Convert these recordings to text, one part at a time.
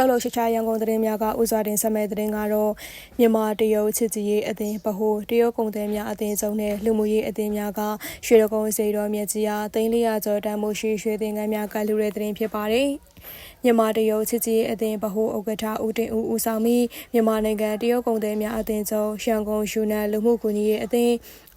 လှုပ်လှုပ်ရှားရှားရန်ကုန်သတင်းများကဥစွာတင်ဆက်မဲ့သတင်းကတော့မြန်မာတရုတ်ချစ်ကြည်ရေးအသင်းဗဟိုတရုတ်ကုန်သည်များအသင်းစုံနဲ့လူမှုရေးအသင်းများကရွှေရကုန်းစေတော်မြတ်ကြီးအားသိန်း400ကျော်တန်မိုးရှိရွှေသင်္ကန်းများကလူတဲ့သတင်းဖြစ်ပါတယ်မြန်မာတရုတ်ချစ်ကြည်ရေးအသင်းဗဟိုဥက္ကဋ္ဌဦးတင်ဦးဦးဆောင်ပြီးမြန်မာနိုင်ငံတရုတ်ကုန်သည်များအသင်းချုပ်ရန်ကုန်ယူနန်လူမှုကူညီရေးအသင်း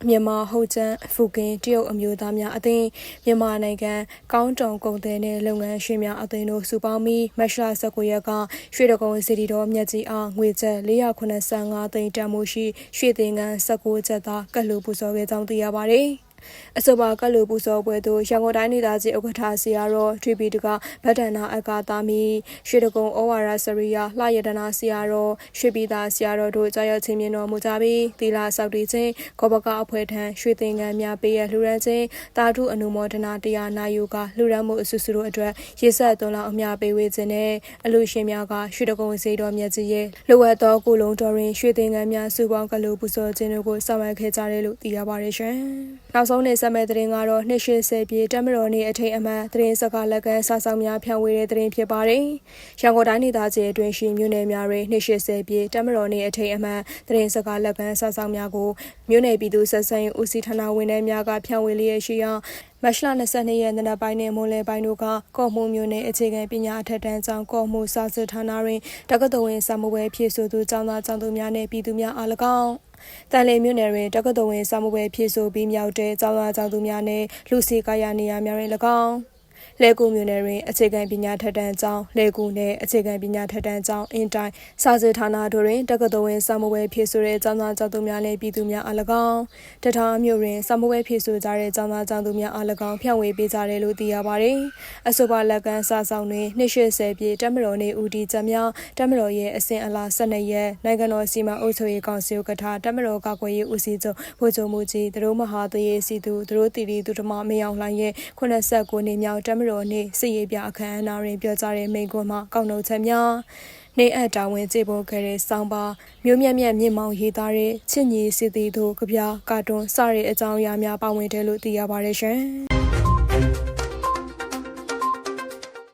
မြန်မာဟုတ်ကျန်းဖူကင်တရုတ်အမျိုးသားများအသင်းမြန်မာနိုင်ငံကောင်းတုံကုန်သည်နဲ့လုပ်ငန်းရှင်များအသင်းတို့စုပေါင်းပြီးမတ်လ19ရက်ကရွှေတကုံစီတီတော်မြတ်ကြီးအားငွေကျပ်485သိန်းတန်မိုးရှိရွှေသင်္ကန်း19ကျပ်သာကတ်လူပူဇော်ခဲ့ကြောင်းသိရပါတယ်။ အဆိုပါကလူပူဇော်ပွဲသို့ရန်ကုန်တိုင်းဒေသကြီးဥက္ကဋ္ဌဆရာတော်ထွေပီတကဗဒ္ဒနာအကာသားမီရွှေတကုံဩဝါဒစရိယာလှရတနာဆရာတော်ရွှေပြည်သာဆရာတော်တို့ကြားရောက်ချင်းမြင်တော်မူကြပြီးသီလာဆောက်တည်ခြင်းကောဘကအဖွဲ့ထံရွှေသင်္ကန်းများပေးရလှူဒန်းခြင်းတာထုအနုမောဒနာတရားနာယူကလှူဒန်းမှုအစုစုတို့အတွက်ရေဆက်သွန်လောက်အများပေးဝေခြင်းနဲ့အလူရှင်များကရွှေတကုံစေတော်မြတ်ကြီးရဲ့လိုအပ်သောကုလုံးတော်ရင်ရွှေသင်္ကန်းများစုပေါင်းကလူပူဇော်ခြင်းတို့ကိုဆောင်ရွက်ခဲ့ကြတယ်လို့သိရပါတယ်ရှင်။နောက်ဆုံးနေ့ဆက်မဲ့သတင်းကတော့280ပြည့်တမတော်နေ့အထိန်အမှန်သတင်းစကားလက်ကမ်းစာဆောင်များဖြန့်ဝေတဲ့သတင်းဖြစ်ပါတယ်။ရန်ကုန်တိုင်းဒေသကြီးအတွင်းရှိမြို့နယ်များတွင်280ပြည့်တမတော်နေ့အထိန်အမှန်သတင်းစကားလက်ကမ်းစာဆောင်များကိုမြို့နယ်ပြည်သူ့ဆက်ဆံရေးဦးစီးဌာနဝန်ထမ်းများကဖြန့်ဝေလျက်ရှိရာမတ်လ22ရက်နေ့နက်ပိုင်းနဲ့မိုးလယ်ပိုင်းတို့ကကော့မှုမျိုးနဲ့အခြေခံပညာအထက်တန်းကျောင်းကော့မှုစာစစ်ဌာနတွင်တက္ကသိုလ်ဝင်စာမပွဲဖြည့်ဆိုသူကျောင်းသားကျောင်းသူများနဲ့ပြည်သူများအား၎င်း တန်လေမြို့နယ်တွင်တက္ကသိုလ်ဝင်စာမပွဲဖြည့်ဆိုပြီးမြောက်တဲ့ကျောင်းသားကျောင်းသူများနဲ့လူစီကာယနေရာများတွင်၎င်း လဲကူမြို့နယ်တွင်အခြေခံပညာထက်တန်းကျောင်းလဲကူနှင့်အခြေခံပညာထက်တန်းကျောင်းအင်တိုင်းစာစစ်ဌာနတို့တွင်တက္ကသိုလ်ဝင်စာမပွဲဖြည့်ဆိုတဲ့ကျောင်းသားကျောင်းသူများနှင့်ပြည်သူများအား၎င်းတထားမြို့တွင်စာမပွဲဖြည့်ဆိုကြတဲ့ကျောင်းသားကျောင်းသူများအား၎င်းဖြန့်ဝေပေးကြတယ်လို့သိရပါတယ်။အဆိုပါလက်ကမ်းစာဆောင်တွင်280ပြည့်တမတော်နှင့်ဦးတီချက်များတမတော်ရဲ့အစဉ်အလာ12ရက်နိုင်ငံတော်စီမံအုပ်ချုပ်ရေးကောင်စီဥက္ကဋ္ဌတမတော်ကာကွယ်ရေးဦးစီးချုပ်ဗိုလ်ချုပ်မှုကြီးသူတို့မဟာသရေစီသူသူတို့တီတီသူဓမ္မမေအောင်လှိုင်းရဲ့89နှစ်မြောက်တမတော်နှင့်စစ်ရေးပြအခမ်းအနားတွင်ပြောကြားတဲ့မိန့်ခွန်းမှာကောက်နှုတ်ချက်များနေအပ်တာဝန်ကျေပို့ခဲ့တဲ့စောင်းပါမျိုးမြတ်မြတ်မြင့်မောင်ရေးသားတဲ့ချစ်ညီစစ်သည်တို့ကြပြကာတွန်းစတဲ့အကြောင်းအရာများပါဝင်တယ်လို့သိရပါတယ်ရှင်။